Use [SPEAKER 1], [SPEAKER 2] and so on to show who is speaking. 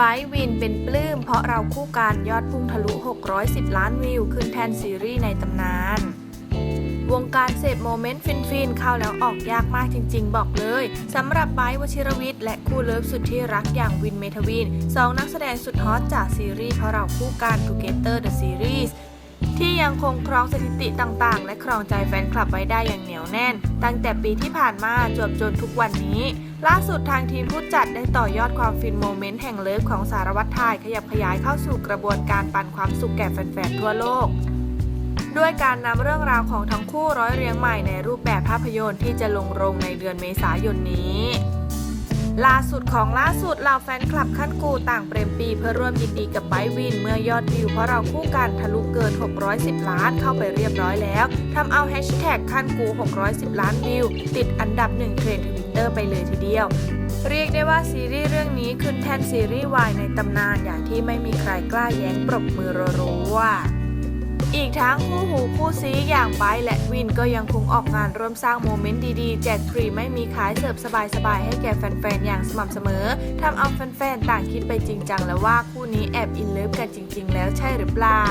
[SPEAKER 1] ไบร์วินเป็นปลื้มเพราะเราคู่กันยอดพุ่งทะลุ 610 ล้านวิว ขึ้นแทนซีรีส์ในตำนาน วงการเสพโมเมนต์ฟินๆ เข้าแล้วออกยากมากจริงๆ บอกเลยสำหรับไบร์วชิรวิทย์และคู่เลิฟสุดที่รักอย่างวินเมทวินสองนักแสดงสุดฮอตจากซีรีส์เพราะเราคู่กัน Together the Series ที่ยังคงครองสถิติต่างๆ และครองใจแฟนคลับไว้ได้อย่างเหนียวแน่น ตั้งแต่ปีที่ผ่านมาจวบจนทุกวันนี้ ล่าสุดทางทีมผู้จัดได้ต่อยอดความฟินโมเมนต์แห่งเลิฟของสารวัตรไทยขยับขยายเข้าสู่กระบวนการปันความสุขแก่แฟนๆทั่วโลกด้วยการนำเรื่องราวของทั้งคู่ร้อยเรียงใหม่ในรูปแบบภาพยนตร์ที่จะลงโรงในเดือนเมษายนนี้ ล่าสุดของล่าสุดเหล่าแฟนคลับขั้นกูต่างเปรมปีเพื่อร่วมยินดีกับไบวิน เมื่อยอดวิวเพราะเราคู่กันทะลุเกิน 610 ล้านเข้าไปเรียบร้อยแล้วทำเอาแฮชแท็กขั้นกู 610 ล้านวิว ติดอันดับหนึ่งเทรนด์ทวิตเตอร์ไปเลยทีเดียวเรียกได้ว่าซีรีส์เรื่องนี้ขึ้นแทนซีรีส์วายในตำนานอย่างที่ไม่มีใครกล้าแย้งปรบมือรัวๆ กทั้งคู่หูคู่ซีอย่างไบและวินก็ยังคงออกงานร่วมสร้างโมเมนต์ดีๆ แจกฟรีไม่มีขายเสิร์ฟสบายๆ ให้แก่แฟนๆ อย่างสม่ำเสมอทำเอาแฟนๆ ต่างคิดไปจริงจังแล้วว่าคู่นี้แอบอินเลิฟกันจริง ๆ แล้วใช่หรือเปล่า